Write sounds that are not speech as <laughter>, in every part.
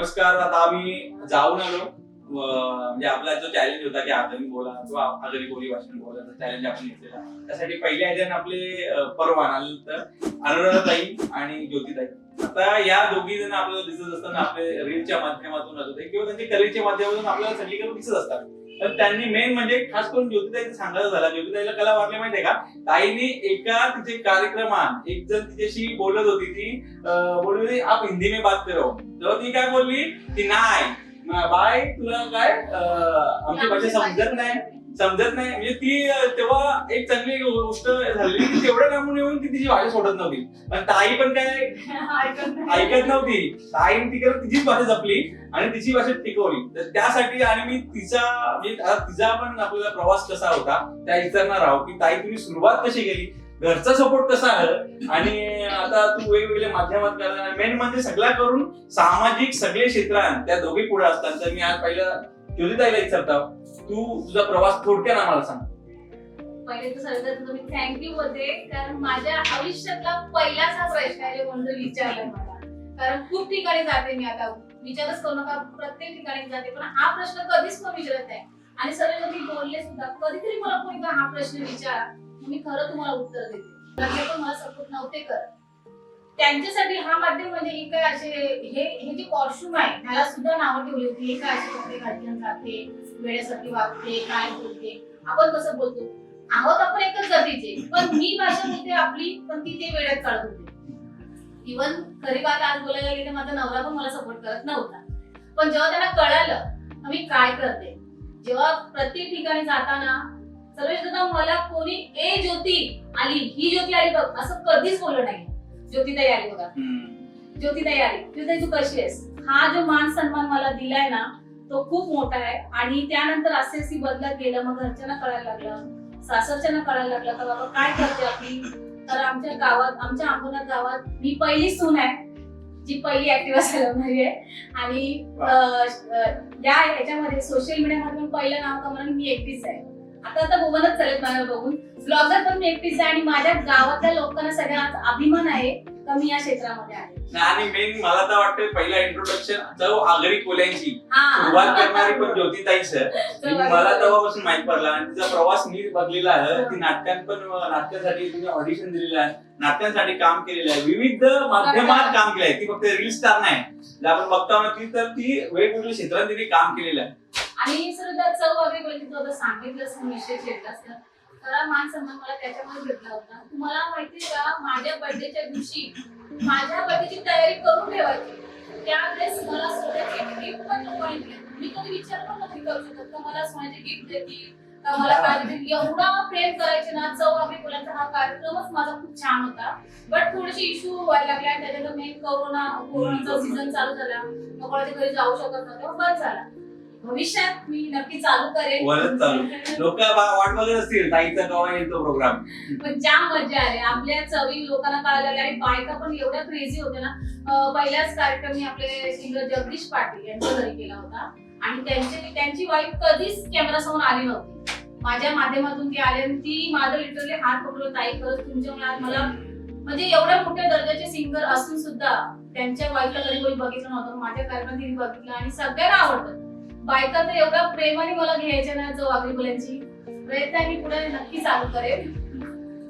नमस्कार आता आम्ही जाऊन आलो. म्हणजे आपला जो चॅलेंज होता की आदमी बोला किंवा आगरी बोली भाषण बोला चॅलेंज आपण घेतलेला. त्यासाठी पहिले आयजन आपले अं, परवान आले तर अनुराधाताई आणि ज्योतिताई. आता या दोघी जण आपल्याला दिसत असताना आपले रीलच्या माध्यमातून किंवा त्यांच्या कलेच्या माध्यमातून आपल्याला सगळीकडे दिसत असतात. तर त्यांनी मेन म्हणजे खास करून ज्योतिताईचं सांगायचं झाला. ज्योतिताईला कला वाटली माहितीये का? ताईने एका तिचे कार्यक्रमात एक जण तिच्याशी बोलत होती. ती बोलली होती आप हिंदी में बात करो. तेव्हा ती काय बोलली? की नाही बाय तुला काय आमची भाषा समजत नाही. समजत नाही. म्हणजे ती तेव्हा एक चांगली गोष्ट झाली की तेवढ्या कामून येऊन ती तिची भाषा सोडत नव्हती. पण ताई पण काय ऐकत नव्हती. ताई ती केलं तिचीच भाषा जपली आणि तिची भाषा टिकवली. तर त्यासाठी आणि मी तिचा म्हणजे आता तिचा पण आपल्याला प्रवास कसा होता त्या विचारणार आहोत की ताई तुम्ही सुरुवात कशी केली? घरचा सपोर्ट कसा आहे आणि आता तू वेगवेगळ्या माध्यमात करा मेन म्हणजे सगळ्या करून सामाजिक सगळे क्षेत्रात त्या दोघी पुढे असतात. तर मी आज पहिलं ज्योतिताईला विचारतो तू तुझा प्रवास थोडक्यात आम्हाला सांग. पहिले तर सगळ्यात तुम्ही थँक्यू होते कारण माझ्या आयुष्यातला पहिलाच हा प्रश्न आहे जो कोणतं मला. कारण खूप ठिकाणी जाते मी आता. विचारच करू नका प्रत्येक ठिकाणी जाते. पण हा प्रश्न कधीच कोण विचारत नाही. आणि सर जण मी बोलले सुद्धा कधीतरी मला कोणी का हा प्रश्न विचारा. मी खरं तुम्हाला उत्तर देते. लग्न पण मला सपोर्ट नव्हते करत त्यांच्यासाठी हा माध्यम म्हणजे एक काय असे हे हे जे कॉस्ट्युम आहे ह्याला सुद्धा नावं ठेवली होती. हे काय असे कपडे घालून जाते वेळेसाठी वागते काय बोलते? आपण कसं बोलतो? आहोत आपण एकच जातीचे पण मी भाषा बोलते आपली पण ती ते वेळेत काढत होते. इवन खरी बात आज बोलायला गेली तर माझा नवरा पण मला सपोर्ट करत नव्हता. पण जेव्हा त्यांना कळालं मी काय करते? जेव्हा प्रत्येक ठिकाणी जाताना सर्वेश दादा मला कोणी ए ज्योती आली ही ज्योती आली बघ असं कधीच बोललं नाही. ज्योतिताई आली बघा. ज्योतिताई आली ज्योतिताई तू कशी आहेस? हा जो मान सन्मान मला दिलाय ना तो खूप मोठा आहे. आणि त्यानंतर असे असे बदलत गेलं मग घरच्यांना कळायला लागलं सासरच्यांना कळायला लागलं तर बाबा काय करते आपली? तर आमच्या गावात आमच्या अंबरनाथ गावात मी पहिली सून आहे जी पहिली ऍक्टिव्ह सेलिब्रिटी आहे. आणि या ह्याच्यामध्ये सोशल मीडियामध्ये पहिलं नाव कमावून मी एकटीच आहे. आता आता भुवनच चालेल मला बघून. ब्लॉगर पण मी एकटीच आहे आणि माझ्या गावातल्या लोकांना सगळ्यांना अभिमान आहे का मी या क्षेत्रामध्ये आहे? आणि मेन मला तर वाटतं पहिला इंट्रोडक्शन चव आगरी कोल्यांची. सुरुवात करणारी पण ज्योतिताईच आहे. <laughs> चव मला. तेव्हापासून माहीत पडला आणि तिचा प्रवास मी बघलेला आहे. ती नाटकात पण नाटकासाठी तिने ऑडिशन दिलेलं आहे. नाटकांसाठी काम केलेलं आहे. विविध माध्यमात काम केलं आहे ती फक्त रील स्टार नाही. आपण बघता ना ती तर ती वेगवेगळ्या क्षेत्रात तिने काम केलेलं आहे. आणि सर चव वगैरे बोलली तू आता सांगितलंस मिश्र विषय तर खरा मान सन्मान मला त्याच्यामध्ये भेटला होता. तुम्हाला माहिती का माझ्या बर्थडेच्या दिवशी माझ्या बर्थडेची तयारी करून ठेवायची. त्यावेळेस मला स्वतःची गिफ्ट पण मी कधी विचार पण नक्की करू शकत. का मला स्वतःची गिफ्ट देतील का मला काय एवढा प्रेम करायचे ना चव आम्ही मुलांचा हा कार्यक्रमच माझा खूप छान होता. बट थोडेसे इश्यू व्हायला लागले आणि त्याच्यानंतर मेन कोरोना कोरोनाचा सीझन चालू झाला. मग कोणाच्या घरी जाऊ शकत नव्हतं. बंद झाला. भविष्यात मी नक्की चालू करेन. वरच चालू. लोक वाट बघत असतील ताईचा केव्हा येतो प्रोग्राम पण जाम मजा आली. आपल्या चवी लोकांना कळायला लागल्या आणि बायका पण एवढ्या क्रेझी होत्या ना. पहिलाच कार्यक्रम मी आपले सिंगर जगदीश पाटील यांच्या घरी केला होता. आणि त्यांची त्यांची वाईफ कधीच कॅमेरा समोर आली नव्हती. माझ्या माध्यमातून ती आली आणि ती माझं लिटरली हात पकडून ताई खरंच तुमच्यामुळे आज मला म्हणजे एवढ्या मोठ्या दर्जाचे सिंगर असून सुद्धा त्यांच्या वाईफला कधी कोणी बघितलं नव्हतं. म्हणजे कार्यक्रम तिने बघितलं आणि सगळ्यांना आवडतं बायका तर एवढ्या प्रेमाने मला घ्यायच्या ना जो वागली बोलायची प्रयत्न मी पुढे नक्की चालू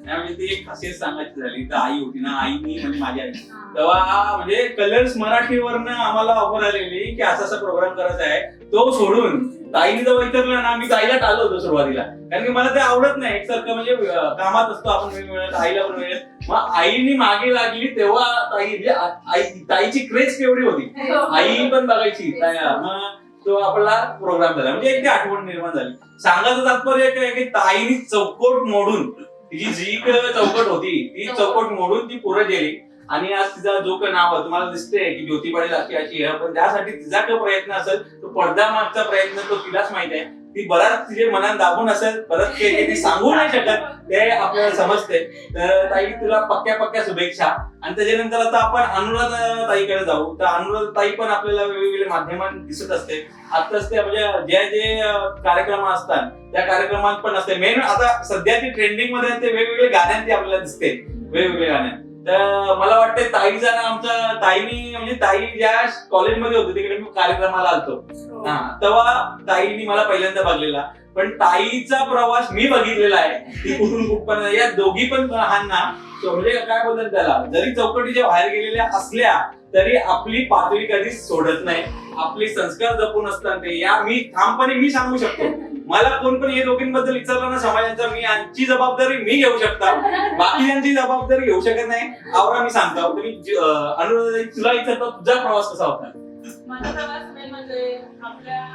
नाही म्हणजे ती एक खासियत सांगायची झाली. तर आई होती ना आईनी म्हणजे माझी आई. तेव्हा म्हणजे कलर्स मराठीवरनं आम्हाला ऑफर आलेली की असा असा प्रोग्राम करायचा आहे. तो सोडून ताईने जेव्हा विचारलं ना मी ताईला टाळलो होतो सुरुवातीला. कारण की मला ते आवडत नाही. एकसारखं म्हणजे कामात असतो आपण वेळ मिळत आईला पण वेळ मग आईनी मागे लागली तेव्हा ताई म्हणजे आई ताईची क्रेज केवढी होती. आई पण बघायची. मग तो आपला प्रोग्राम झाला. म्हणजे एक आठवण निर्माण झाली. सांगायचं तात्पर्य काय की ताईनी चौकट मोडून तिची जी चौकट होती ती चौकट. मोडून ती पुढे गेली. आणि आज तिचा जो काही नाव आहे तुम्हाला दिसते की ज्योती पाटील अशी आहे. पण त्यासाठी तिचा काय प्रयत्न असेल तो पडदा मागचा प्रयत्न तो तिलाच माहीत आहे. ती बराच तिचे मनात दाबून असेल परत ते सांगू नाही शकत ते आपल्याला समजते. तर ताई तुला पक्क्या पक्क्या शुभेच्छा. आणि त्याच्यानंतर आता आपण अनुराधा ताईकडे जाऊ. तर अनुराधा ताई पण आपल्याला वेगवेगळ्या माध्यमात दिसत असते. आताच ते म्हणजे जे जे कार्यक्रम असतात त्या कार्यक्रमात पण असते. मेन आता सध्या ती ट्रेंडिंगमध्ये ते वेगवेगळे गाण्यांची आपल्याला दिसते. वेगवेगळे गाणे. तर मला वाटतं ताईचा जाणं आमचा ताईनी म्हणजे ताई ज्या कॉलेजमध्ये होती तिकडे मी कार्यक्रमाला आलतो. हा तेव्हा ताईनी मला पहिल्यांदा बघलेला. पण ताईचा प्रवास मी बघितलेला आहे. ती कुठून कुठपर्यंत या दोघी पण लहानना म्हणजे काय बोलतात त्याला जरी चौकटीच्या बाहेर गेलेल्या असल्या तरी आपली पातळी कधीच सोडत नाही. आपले संस्कार जपून असतात ते. या मी ठामपणे मी सांगू शकतो. मला कोण पण हे दोघींबद्दल विचारलं ना समाजांचा मी यांची जबाबदारी मी घेऊ शकता. बाकी यांची जबाबदारी घेऊ शकत नाही. आवरा मी सांगतो. तुम्ही अनुराधा तुला विचारतो तुझा प्रवास कसा होता? माझा प्रवास म्हणजे आपल्या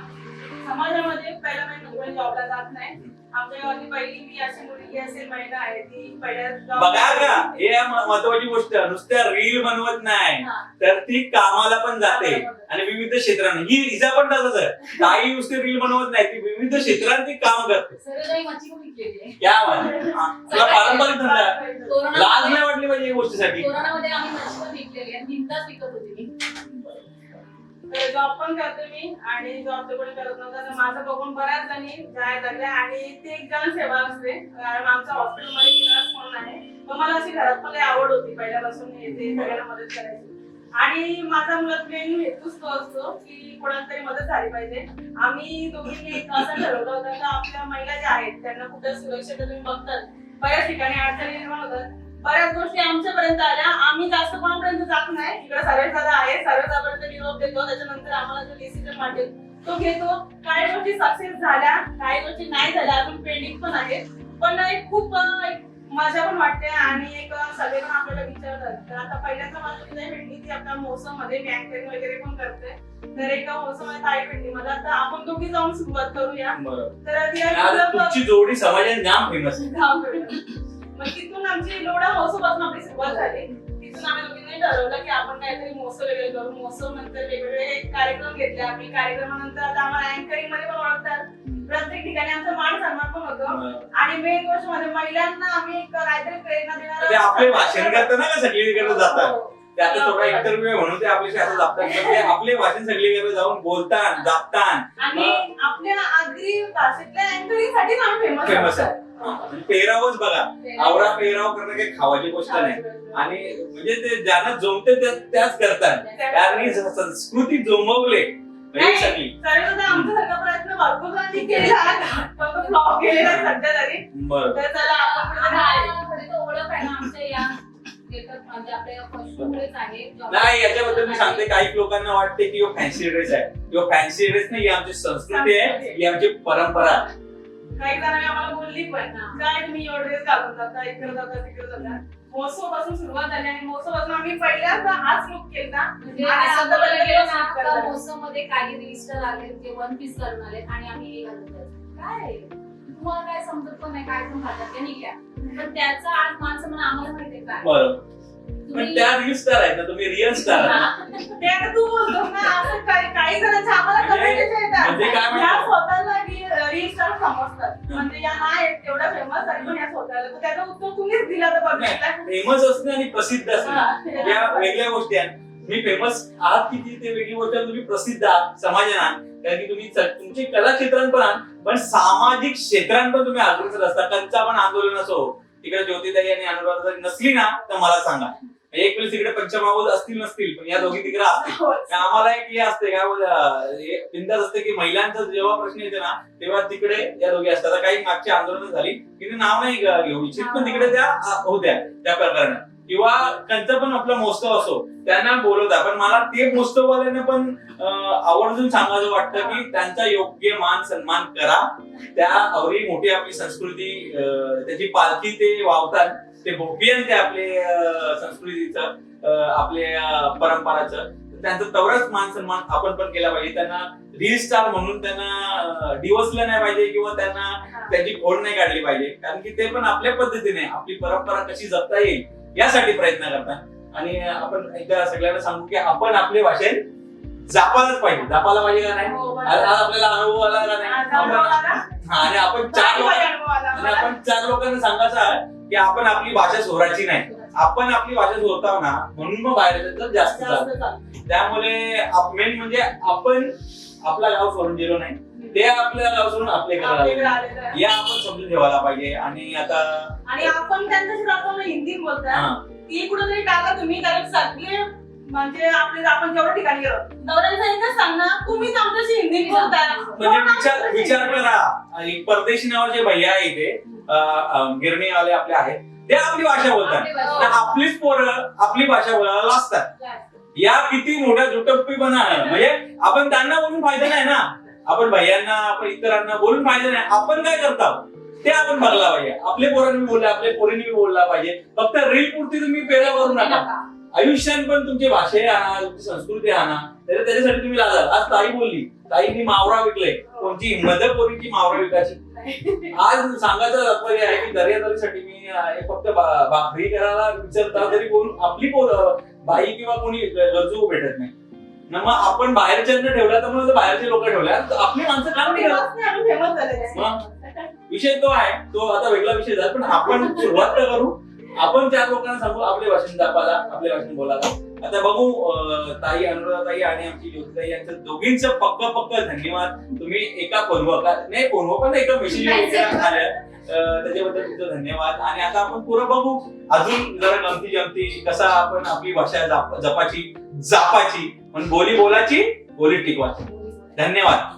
समाजामध्ये पहिला म्हणजे कोणी जॉबला जात नाही. आमच्या गावातली पहिली मी अशी मुलगी असेल महिला आहे ती पहिल्या job- बघा का हे महत्वाची गोष्ट. नुसत्या रील बनवत नाही. तर ती कामाला पण जाते आणि विविध क्षेत्रांना. ही हिचा पण तसंच आहे. ताई नुसती रील बनवत नाही ती विविध क्षेत्रात ती काम करते. क्या. हा, तुला पारंपरिक धंदा. लाज नाही वाटली पाहिजे या गोष्टीसाठी? कोरोनामध्ये आम्ही मच्छी पण विकलेली आहे. बिंदास विकत होती मी. तर जॉब पण करते मी आणि जॉब तर कोणी करत नव्हतं तर माझं बघून बऱ्याच जणी जायला लागल्या आणि ती एक जनसेवा असते. कारण आमच्या हॉस्पिटलमध्ये नर्स म्हणून आहे पण मला अशी घरात पण आवड होती. पहिल्यापासून मी येते सगळ्यांना मदत करायची. आणि माझा मुलात मेन हेतूच तो असतो की कोणाला तरी मदत झाली पाहिजे. आम्ही दोघींनी एक असं ठरवलं होतं का आपल्या महिला ज्या आहेत त्यांना कुठे सुरक्षित तुम्ही बघतात. बऱ्याच ठिकाणी अडचणी निर्माण होतात. बऱ्याच गोष्टी आमच्यापर्यंत आल्या. आम्ही जास्त कोणापर्यंत जात नाही. इकडे सर्वे दादा आहे सर्वे दादापर्यंत निरोप देतो. त्याच्यानंतर आम्हाला जो डिसिजन वाटेल तो घेतो. काही गोष्टी सक्सेस झाल्या काही गोष्टी नाही झाल्या. अजून पेंडिंग पण आहेत. पण एक खूप मजा पण वाटते आणि एक सगळेजण आपल्याला विचारतात. तर आता पहिल्यांदा माझी विजय भेटली ती आपल्या मौसममध्ये अँकरिंग वगैरे पण करते. तर एका मौसममध्ये ताई भेटली मला तर आपण दोघी जाऊन सुरुवात करूया. तर ती आता जोडी समाजात जाम फेमस. मग तिथून आमची लोढा महोत्सवापासून आपली सुरुवात झाली. तिथून आम्ही दोघींनी ठरवलं की आपण काहीतरी महोत्सव वगैरे करू. महोत्सव नंतर वेगवेगळे कार्यक्रम घेतले. आम्ही कार्यक्रमानंतर आता आम्हाला अँकरिंगमध्ये पण ओळखतात. प्रत्येक ठिकाणी आमचा मान सन्मान पण होतो. आणि मेन गोष्ट म्हणजे महिलांना आम्ही काहीतरी प्रेरणा देणार ते आपले भाषण करताना का सगळीकडे जातात? ते आता थोडा इंटरव्ह्यू म्हणून ते आपल्याशी असं जातात. ते आपले भाषण सगळीकडे जाऊन बोलतात जातात. आणि आपल्या आगरी भाषेतल्या अँकरिंगसाठी आम्ही फेमस आहे. म्हणजे पेहरावच बघा. आवरा पेहराव करणं काही खावाची गोष्ट नाही. आणि म्हणजे ते ज्यांना जमते त्या- त्याच करतात. स- संस्कृती जोमवले. म्हणजे. नाही याच्याबद्दल मी सांगते. काही लोकांना वाटते की फॅन्सी ड्रेस आहे. किंवा फॅन्सी ड्रेस नाही ही आमची संस्कृती आहे. ही आमची परंपरा आहे. काही जणांनी आम्हाला बोलली पण काय तुम्ही एवढे ड्रेस घालून जाता इकडे जाता तिकडे जाता? महोत्सवपासून सुरुवात झाली आणि महोत्सवपासून आम्ही पहिल्यांदा हाच लुक केला म्हणजे मौसममध्ये काही रजिस्टर आले जे वन पीस घालून आले आणि आम्ही हे. काय? तुम्हाला काय समजत पण नाही काय पण घालतात त्या निघल्या. पण त्याचा आज माणसं म्हणून आम्हाला माहितीये काय? बरं. पण तुम्ही त्या रील स्टार आहेत ना तुम्ही रिअल स्टार ते आता तू बोलतो ना असं काही काही जणांच्या आम्हाला म्हणजे- कमेंट येतात. म्हणजे काय म्हणतात? या स्वतःला रील स्टार समजतात. म्हणजे या नाही तेवढ्या फेमस पण या स्वतःला. तर त्याचं उत्तर तुम्हीच दिलं तर बघितलं फेमस असणे आणि प्रसिद्ध असणे. या वेगळ्या गोष्टी आहेत. मी फेमस आहात किती? ते वेगळी गोष्ट आहे. तुम्ही प्रसिद्ध आहात समाजात कारण की तुम्ही तुमची कला क्षेत्रात पण आहात पण सामाजिक क्षेत्रात पण तुम्ही अग्रेसर असता. कंचा पण आंदोलन असो. तिकडे ज्योतिताई आणि अनुराधा नसली ना तर मला सांगा. एक वेळेस तिकडे पंचमावत असतील नसतील पण या दोघी तिकडे असतील. हो. आम्हाला एक हे असते काय बोल- बिंदास असते की महिलांचा जेव्हा प्रश्न येते ना तेव्हा तिकडे या दोघी असतात. आता काही मागची आंदोलन झाली तिने नाव नाही घेऊ. इच्छित पण तिकडे त्या होत्या त्या प्रकरणात. किंवा त्यांचा पण आपला महोत्सव असो त्यांना बोलवता. पण मला ते महोत्सववाल्यांना पण आवर्जून सांगायचं वाटतं की त्यांचा योग्य मान सन्मान करा. त्या आवरी मोठी आपली संस्कृती त्याची पालखी ते वावतात. ते भोपियन ते आपले संस्कृतीचं आपले परंपराचं त्यांचा तेवढाच मान सन्मान आपण पण केला पाहिजे त्यांना रील स्टार म्हणून त्यांना डिवसलं नाही पाहिजे किंवा त्यांना त्याची खोड नाही काढली पाहिजे कारण की ते पण आपल्या पद्धतीने आपली परंपरा कशी जपता येईल यासाठी प्रयत्न करतात आणि आपण एकदा सगळ्यांना सांगू की आपण आपले भाषेत जापायलाच पाहिजे जापायला पाहिजे का नाही हो, बरोबर. आज आपल्याला अनुभव आला का नाही? हा, आणि आपण चार लोक भारी अनुभव आला आणि मला. आपण चार लोकांना सांगायचं आहे की आपण आपली भाषा सोराची नाही. आपण आपली भाषा सोडताव ना म्हणून मग बाहेर जास्त चालतं. त्यामुळे मेन म्हणजे आपण आपला गाव सोडून गेलो नाही. ते आपल्या गाव सोडून आपले करायला. या आपण समजून ठेवायला पाहिजे. आणि आता आणि आपण त्यांच्याशी आपण हिंदी बोलतात ती कुठेतरी तुम्ही कारण सगळे म्हणजे आपले आपण जेवढ्या ठिकाणी गेलो. नवऱ्याला एकच सांगणार तुम्हीच आमच्याशी हिंदी बोलताय. म्हणजे विचार विचार करा. एक परदेशी नावाचे भैया आहे इथे गिरणीवाले आपले आहेत. ते आपली भाषा बोलतात. आपली भाषा. तर आपलीच पोरं आपली भाषा बोलायला लाजतात. या किती मोठ्या जुटप्पीपणा आहे. म्हणजे आपण त्यांना बोलून फायदा नाही ना. आपण भैयांना आपण इतरांना बोलून फायदा नाही. आपण काय करता ते आपण बघला पाहिजे. आपले पोरांनी बोलले आपल्या पोरींनी बोलला पाहिजे. फक्त रील पुरती तुम्ही पेरा करू नका. आयुष्यात पण तुमची भाषा आणा तुमची संस्कृती आणा तर त्याच्यासाठी तुम्ही लाजाल आज ताई बोलली. ताईंनी मावरा विकले कोणची आहे पोरींची मावरा विकायची? आज सांगायचं तात्पर्य आहे की दर्यादरीसाठी मी फक्त भाकरी करायला विचारता तरी कोण आपली पोर बाई किंवा कोणी गरजू भेटत नाही. ना मग आपण बाहेरच्यांना ठेवला तर मग बाहेरचे लोक ठेवल्या. तर आपली माणसं काम नाही विषय तो आहे. तो आता वेगळा विषय झाला पण आपण सुरुवात करू. आपण चार लोकांना सांगू आपले भाषण जपायला आपले भाषण बोलायला. आता बघू ताई अनुराधा ताई आणि आमची ज्योतिताई यांचं दोघींचं पक्क पक्क धन्यवाद. तुम्ही एका फोनवर नाही फोनवर पण एका मेसेज त्याच्याबद्दल तुमचं धन्यवाद. आणि आता आपण पुरं बघू अजून जरा गमती जमती कसा आपण आपली भाषा जप- जपाची जापाची पण बोली बोलाची बोली टिकवाची धन्यवाद.